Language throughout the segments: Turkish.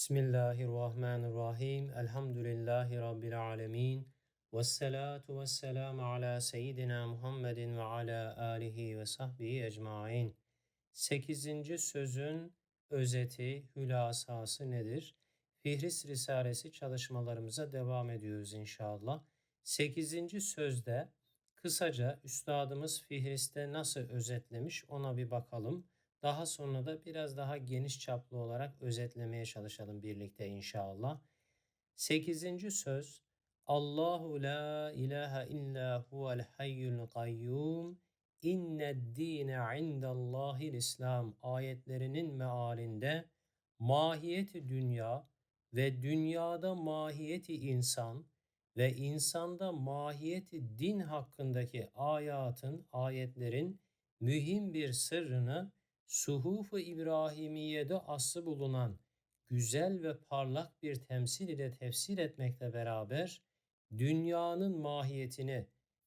Bismillahirrahmanirrahim. Elhamdülillahi Rabbil alemin. Vessalatu vesselamu ala seyyidina Muhammedin ve ala alihi ve sahbihi ecmain. Sekizinci sözün özeti, hülasası nedir? Fihris Risalesi çalışmalarımıza devam ediyoruz inşallah. Sekizinci sözde kısaca üstadımız Fihris'te nasıl özetlemiş ona bir bakalım. Daha sonra da biraz daha geniş çaplı olarak özetlemeye çalışalım birlikte inşallah. Sekizinci söz Allahu la ilahe illa huvel hayyul kayyum inned dine indallahil İslam ayetlerinin mealinde mahiyeti dünya ve dünyada mahiyeti insan ve insanda mahiyeti din hakkındaki ayatın, ayetlerin mühim bir sırrını Suhuf-u İbrahimiye'de aslı bulunan güzel ve parlak bir temsil ile tefsir etmekle beraber dünyanın mahiyetini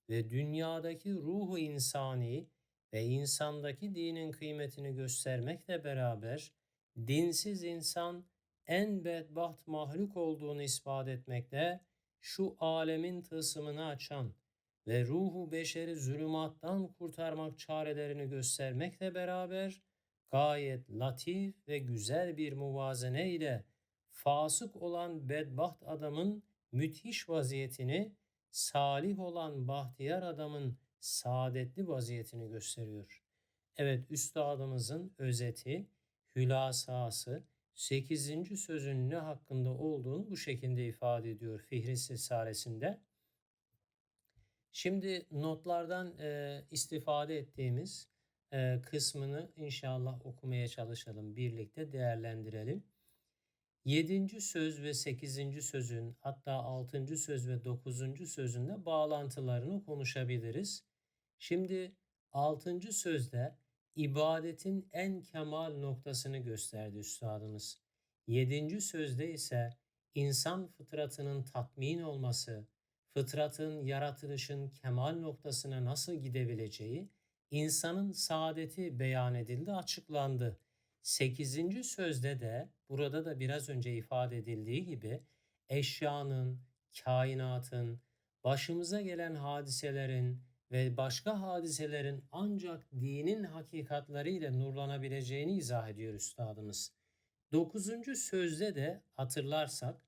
ve dünyadaki ruhu insani ve insandaki dinin kıymetini göstermekle beraber dinsiz insan en bedbaht mahluk olduğunu ispat etmekle şu alemin tılsımını açan ve ruhu beşeri zulümattan kurtarmak çarelerini göstermekle beraber gayet latif ve güzel bir muvazene ile fasık olan bedbaht adamın müthiş vaziyetini, salih olan bahtiyar adamın saadetli vaziyetini gösteriyor. Evet üstadımızın özeti, hülasası, 8. sözün ne hakkında olduğunu bu şekilde ifade ediyor Fihris Risalesi'nde. Şimdi notlardan e, istifade ettiğimiz kısmını inşallah okumaya çalışalım. Birlikte değerlendirelim. Yedinci söz ve sekizinci sözün hatta altıncı söz ve dokuzuncu sözünde bağlantılarını konuşabiliriz. Şimdi altıncı sözde ibadetin en kemal noktasını gösterdi üstadımız. Yedinci sözde ise insan fıtratının tatmin olması, fıtratın yaratılışın kemal noktasına nasıl gidebileceği insanın saadeti beyan edildi, açıklandı. Sekizinci sözde de burada da biraz önce ifade edildiği gibi eşyanın, kainatın, başımıza gelen hadiselerin ve başka hadiselerin ancak dinin hakikatleriyle nurlanabileceğini izah ediyor üstadımız. Dokuzuncu sözde de hatırlarsak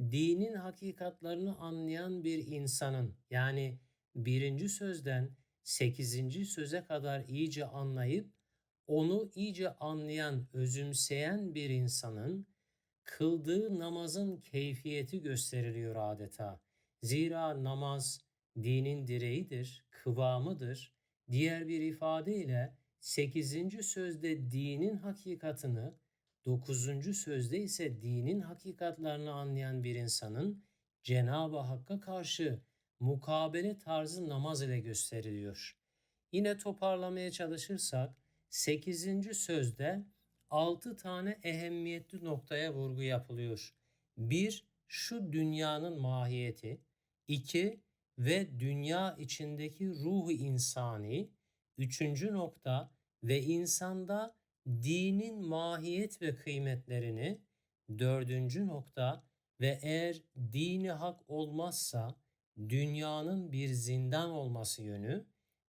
dinin hakikatlarını anlayan bir insanın yani birinci sözden 8. söze kadar iyice anlayıp onu iyice anlayan, özümseyen bir insanın kıldığı namazın keyfiyeti gösteriliyor adeta. Zira namaz dinin direğidir, kıvamıdır. Diğer bir ifadeyle 8. sözde dinin hakikatını, 9. sözde ise dinin hakikatlarını anlayan bir insanın Cenab-ı Hakk'a karşı mukabele tarzı namaz ile gösteriliyor. Yine toparlamaya çalışırsak 8. sözde 6 tane ehemmiyetli noktaya vurgu yapılıyor. 1. Şu dünyanın mahiyeti. 2. Ve dünya içindeki ruhu insani. Üçüncü nokta ve insanda dinin mahiyet ve kıymetlerini. Dördüncü nokta ve eğer dini hak olmazsa dünyanın bir zindan olması yönü.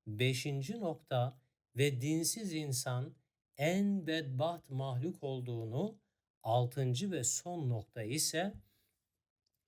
Beşinci nokta ve dinsiz insan en bedbaht mahluk olduğunu. Altıncı ve son nokta ise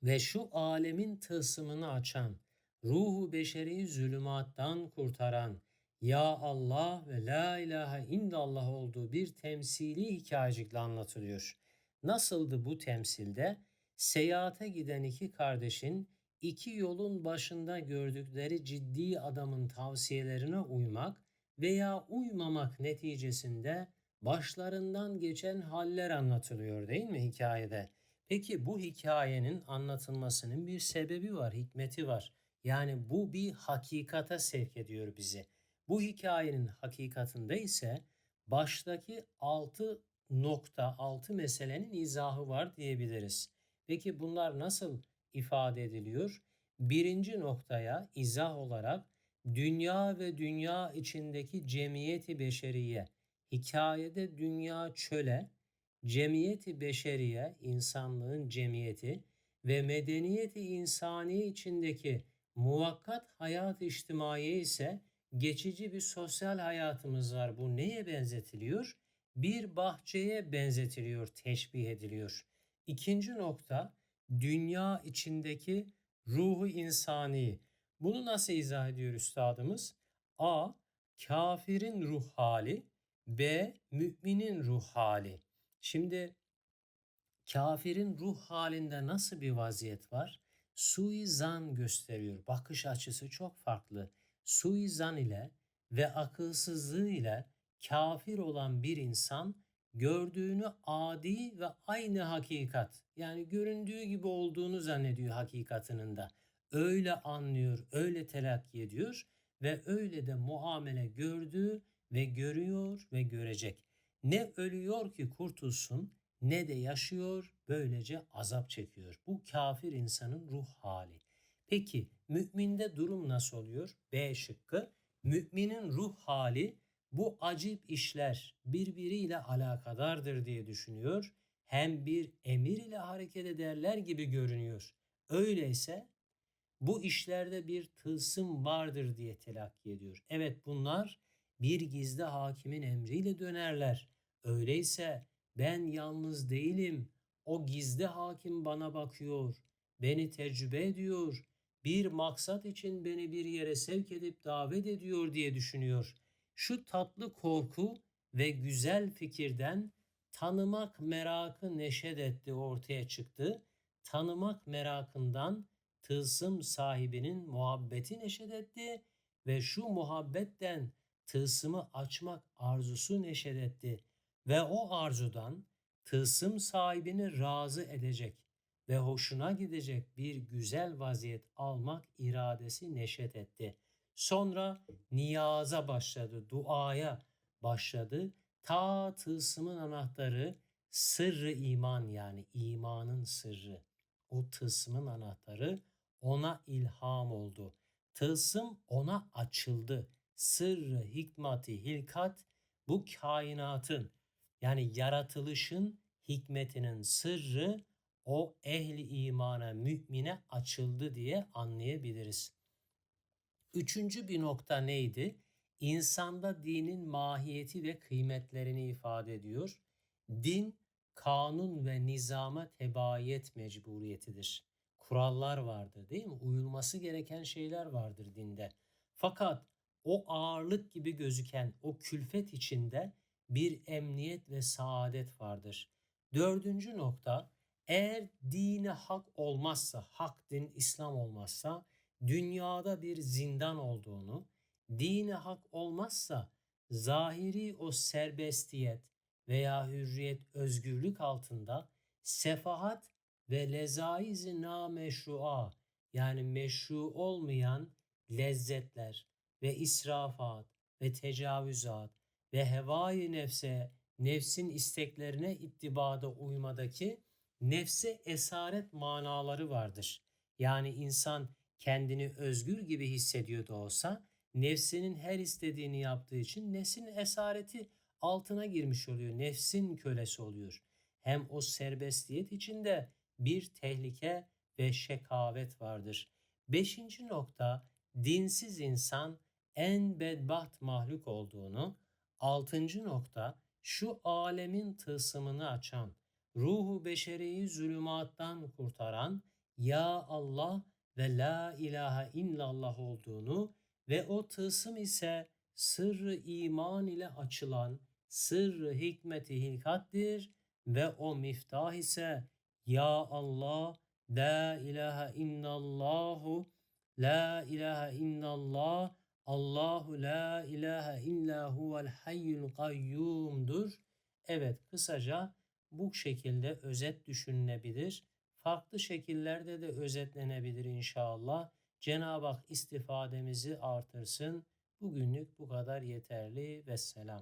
ve şu alemin tılsımını açan, ruhu beşeri zulümattan kurtaran, Ya Allah ve La ilahe illallah olduğu bir temsili hikayecikle anlatılıyor. Nasıldı bu temsilde? Seyahate giden iki kardeşin iki yolun başında gördükleri ciddi adamın tavsiyelerine uymak veya uymamak neticesinde başlarından geçen haller anlatılıyor değil mi hikayede? Peki bu hikayenin anlatılmasının bir sebebi var, hikmeti var. Yani bu bir hakikata sevk ediyor bizi. Bu hikayenin hakikatinde ise baştaki altı nokta, altı meselenin izahı var diyebiliriz. Peki bunlar nasıl ifade ediliyor. Birinci noktaya izah olarak dünya ve dünya içindeki cemiyeti beşeriye, hikayede dünya çöle, cemiyeti beşeriye, insanlığın cemiyeti ve medeniyeti insani içindeki muvakkat hayat içtimaiye ise geçici bir sosyal hayatımız var. Bu neye benzetiliyor? Bir bahçeye benzetiliyor, teşbih ediliyor. İkinci nokta dünya içindeki ruhu insani. Bunu nasıl izah ediyor üstadımız? A. Kafirin ruh hali. B. Müminin ruh hali. Şimdi kafirin ruh halinde nasıl bir vaziyet var? Suizan gösteriyor. Bakış açısı çok farklı. Suizan ile ve akılsızlığı ile kafir olan bir insan gördüğünü adi ve aynı hakikat yani göründüğü gibi olduğunu zannediyor hakikatinin de. Öyle anlıyor, öyle telakki ediyor ve öyle de muamele gördüğü ve görüyor ve görecek. Ne ölüyor ki kurtulsun ne de yaşıyor böylece azap çekiyor. Bu kafir insanın ruh hali. Peki müminde durum nasıl oluyor? B şıkkı. Müminin ruh hali bu acip işler birbiriyle alakadardır diye düşünüyor. Hem bir emir ile hareket ederler gibi görünüyor. Öyleyse bu işlerde bir tılsım vardır diye telakki ediyor. Evet bunlar bir gizli hakimin emriyle dönerler. Öyleyse ben yalnız değilim. O gizli hakim bana bakıyor. Beni tecrübe ediyor. Bir maksat için beni bir yere sevk edip davet ediyor diye düşünüyor. Şu tatlı korku ve güzel fikirden tanımak merakı neşet etti ortaya çıktı. Tanımak merakından tılsım sahibinin muhabbeti neşet etti ve şu muhabbetten tılsımı açmak arzusu neşet etti ve o arzudan tılsım sahibini razı edecek ve hoşuna gidecek bir güzel vaziyet almak iradesi neşet etti. Sonra niyaza başladı, duaya başladı. Ta tılsımın anahtarı sırrı iman yani imanın sırrı. O tılsımın anahtarı ona ilham oldu. Tılsım ona açıldı. Sırrı, hikmati, hilkat bu kainatın yani yaratılışın hikmetinin sırrı o ehli imana, mümine açıldı diye anlayabiliriz. Üçüncü bir nokta neydi? İnsanda dinin mahiyeti ve kıymetlerini ifade ediyor. Din, kanun ve nizama tebayet mecburiyetidir. Kurallar vardır değil mi? Uyulması gereken şeyler vardır dinde. Fakat o ağırlık gibi gözüken o külfet içinde bir emniyet ve saadet vardır. Dördüncü nokta eğer dini hak olmazsa, hak din İslam olmazsa dünyada bir zindan olduğunu, dini hak olmazsa zahiri o serbestiyet veya hürriyet, özgürlük altında sefahat ve lezaiz-i nameşrua yani meşru olmayan lezzetler ve israfat ve tecavüzat ve hevai nefse, nefsin isteklerine ittibada uymadaki nefse esaret manaları vardır. Yani insan kendini özgür gibi hissediyor da olsa nefsinin her istediğini yaptığı için nefsin esareti altına girmiş oluyor. Nefsin kölesi oluyor. Hem o serbestiyet içinde bir tehlike ve şekavet vardır. Beşinci nokta dinsiz insan en bedbaht mahluk olduğunu, altıncı nokta şu alemin tılsımını açan, ruhu beşeriyi zulümattan kurtaran Ya Allah ve La ilahe illallah olduğunu ve o tılsım ise sırrı iman ile açılan sırrı hikmeti hilkattir ve o miftah ise Ya Allah La ilahe illallahu La ilahe illallah Allahu la ilahe illa huvel hayyul kayyumdur. Evet kısaca bu şekilde özet düşünülebilir. Farklı şekillerde de özetlenebilir inşallah. Cenab-ı Hak istifademizi artırsın. Bugünlük bu kadar yeterli ve selam.